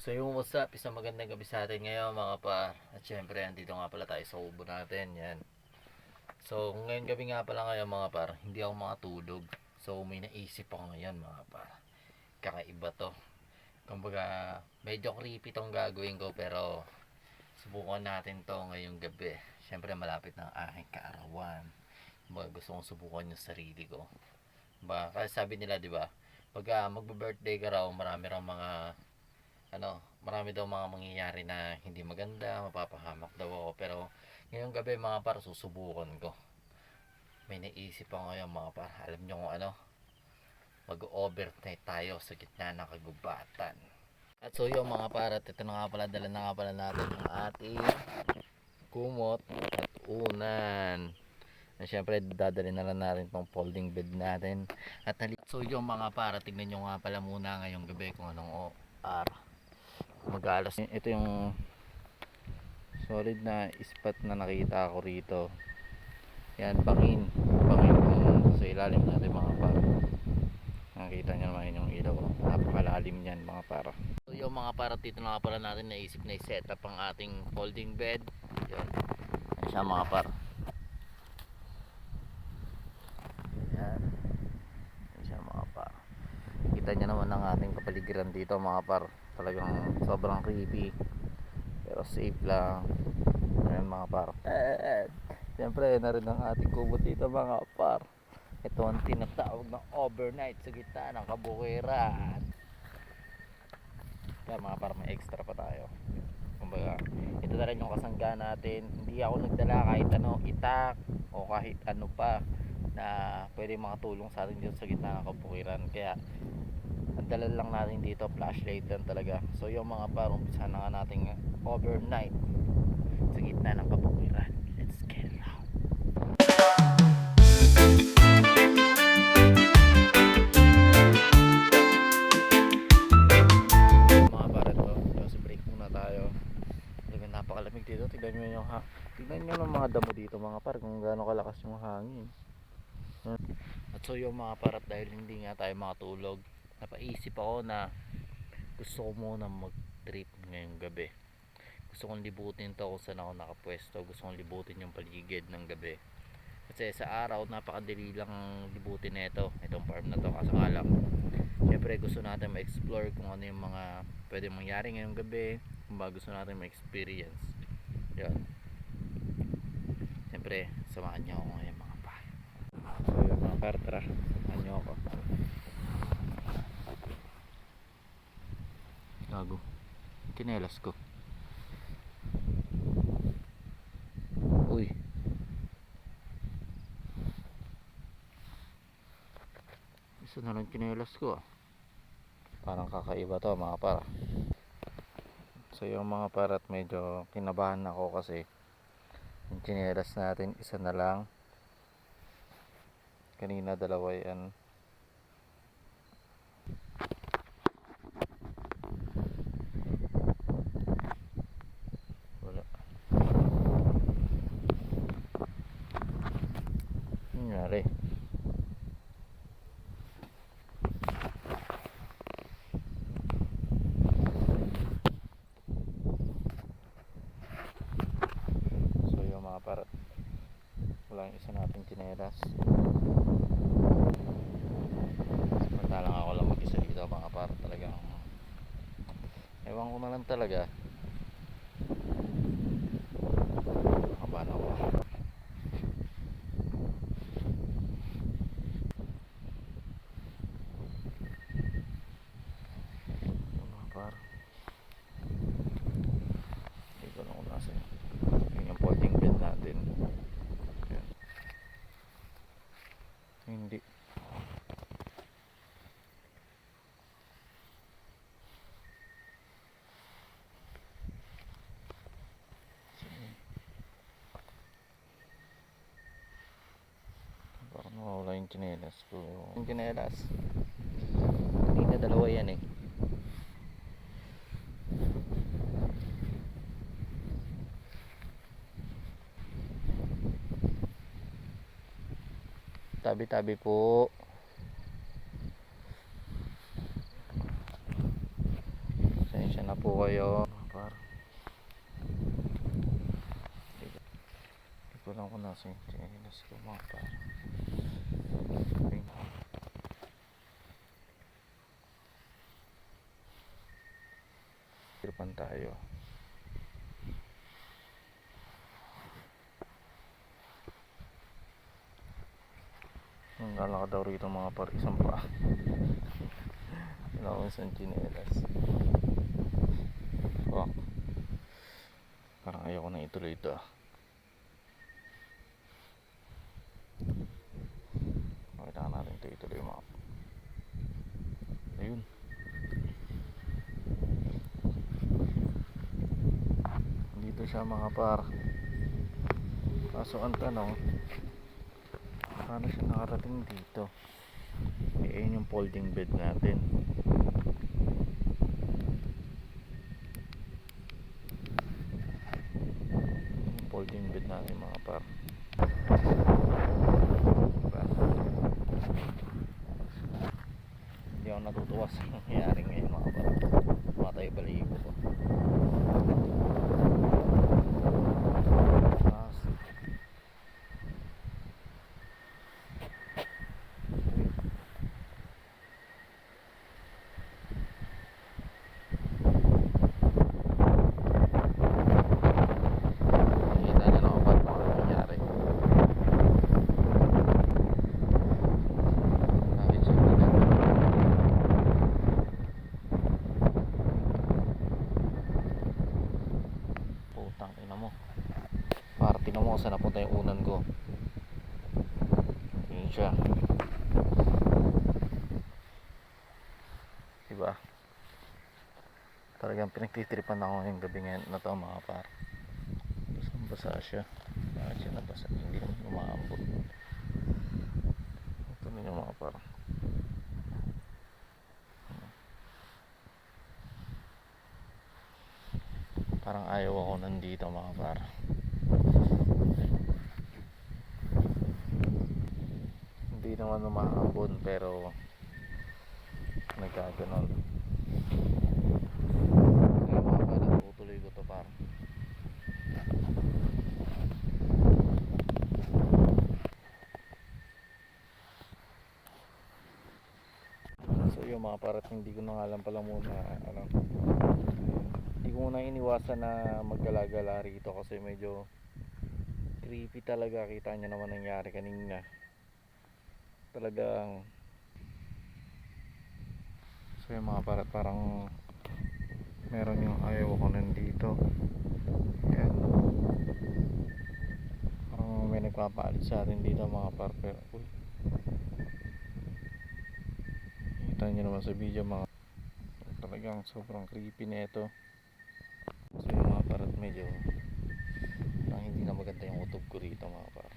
So yung what's up, isang magandang gabi sa atin ngayon mga par. At syempre, andito nga pala tayo sa ubo natin. Yan. So ngayon gabi nga pala ngayon mga par, hindi ako makatulog. So may naisip ako ngayon mga par. Kakaiba to. Kumbaga, medyo creepy tong gagawin ko pero subukan natin to ngayong gabi. Syempre malapit ang aking kaarawan. Kumbaga gusto kong subukan yung sarili ko. Ba, kasi sabi nila 'di ba, pag uh, magbe-birthday ka raw, marami raw mga ano, marami daw mga mangyayari na hindi maganda, mapapahamak daw ako. Pero ngayong gabi mga par, susubukan ko. May naisip ako ngayon mga par. Alam nyo kung ano, mag-overnight tayo sa gitna ng kagubatan. At so yung mga par, at ito na nga pala, dala na nga pala natin ang ating kumot at unan. Na syempre, dadalhin na lang natin tong folding bed natin. At so yung mga para, tignan nyo nga pala muna ngayong gabi kung anong araw magalas. Ito yung solid na spot na nakita ko rito. Yan bangin. Yung sa ilalim natin mga para nakita nyo naman yung ilaw napakalalim yan mga para so yung mga para dito na pala natin naisip na i-set up ang ating folding bed. Yan yan siya mga para yan. Yan siya mga para kita nyo naman ang ating kapaligiran dito mga par talagang sobrang creepy. Pero safe lang. Ayan mga par. Eh, siyempre na rin ang ating kubot dito mga par. Ito ang tinatawag na overnight sa gitna ng kabukiran. Kaya mga par may extra pa tayo. Kumbaga ito na rin yung kasangga natin. Hindi ako nagdala kahit ano itak o kahit ano pa na pwede makatulong sa atin dito sa gitna ng kabukiran. Kaya dala lang natin dito flashlight lang talaga. So yung mga par umpisa na nga natin overnight sa gitna ng kabukiran let's get out. Mga para to so break muna tayo. Talagang napakalamig dito. Tignan nyo yung ha tignan nyo ng mga damo dito mga par kung gaano kalakas yung hangin. At so yung mga parat dahil hindi nga tayo makatulog napaisip ako na gusto ko muna mag trip ngayong gabi. Gusto kong libutin to kung saan ako nakapwesto. Gusto kong libutin yung paligid ng gabi. Kasi sa araw napakadali lang libutin na ito itong farm na to. Kaso nga lang syempre gusto natin ma-explore kung ano yung mga pwede mangyari ngayong gabi. Kung ba gusto natin ma-experience. Yan syempre samahan niyo ako ngayon mga pa. So yung mga par tara samahan niyo ako gago kinelas ko. Uy. Isa na lang kinelas ko ah. Parang kakaiba to mga para so yung mga parat medyo kinabahan ako kasi yung chinelas natin isa na lang. Kanina dalawa yan wala Ano nangyari so yung mga parat wala yung isa nating chinelas samantalang ako lang mag isa dito mga parat talagang ewan ko na lang talaga. Kabahan ako. Mga par. Hindi ko lang kung nasa yun. Yun yung folding bed natin. Yan. Hindi. Parang nawawala yung chinelas ko. Yung chinelas. Kanina dalawa yan eh. Tabi-tabi po. Pasensya na po kayo. Hindi ko lang kung nasa yung chinelas ko mga par. Tripan tayo. Ang lalaka daw rito mga par isang pa. Wala akong isang chinelas. Fuck. Parang ayoko na ituloy ito ah. Kailangan natin ito ituloy mga Ayun. Dito siya mga par. Kaso ang tanong, paano siya nakarating dito? Eh, yung folding bed natin. Yung folding bed natin mga par. Par. Hindi ako natutuwa sa nangyayari ngayon mga par. Matay baligo ko. Taas. Nakikita niyo naman ba kung ano nangyari? Bakit siya bigat? Putang ina mo. Na mo saan napunta yung unan ko. Yun siya. Diba? Talagang pinagtitripan ako ngayong gabi ngayon na to mga par. Basang basa siya. Bakit siya nabasa? Hindi naman umaambot. Ito na yung mga par. Parang ayaw ako nandito mga par. Hindi naman umaambon pero nagkaganon. Kaya mga par, tutuloy ko. So yung mga parat hindi ko na alam pala muna ano hindi ko muna iniwasan na maggalagala rito kasi medyo creepy talaga kita nyo naman nangyari kanina talagang so yung mga parat parang meron yung ayaw ko nandito yan parang may nagpapalit sa atin dito mga par pero uy Kita nyo naman sa video mga talagang sobrang creepy na ito. So yung mga parat medyo parang hindi na maganda yung utob ko rito mga par.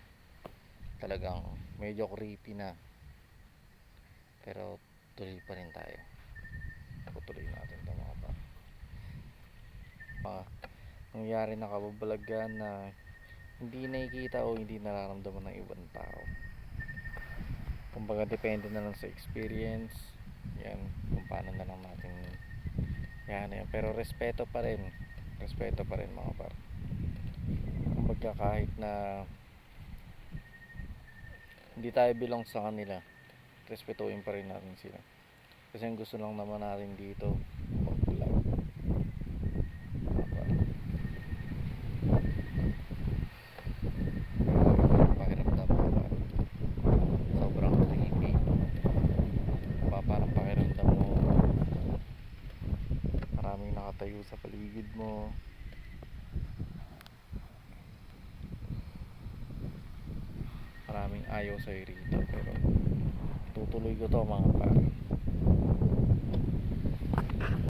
Talagang medyo creepy na. Pero tuloy pa rin tayo. Tutuloy natin ito mga par. Mga nangyari na kababalagan na hindi nakikita o hindi nararamdaman ng ibang tao. Kumbaga depende na lang sa experience yan kung paano na lang natin yan yan pero respeto pa rin respeto pa rin mga par kumbaga kahit na hindi tayo belong sa kanila. Respetuhin pa rin natin sila. Kasi ang gusto lang naman natin dito mag-vlog nakatayo sa paligid mo ayaw sa'yo rito pero tutuloy ko to mga pare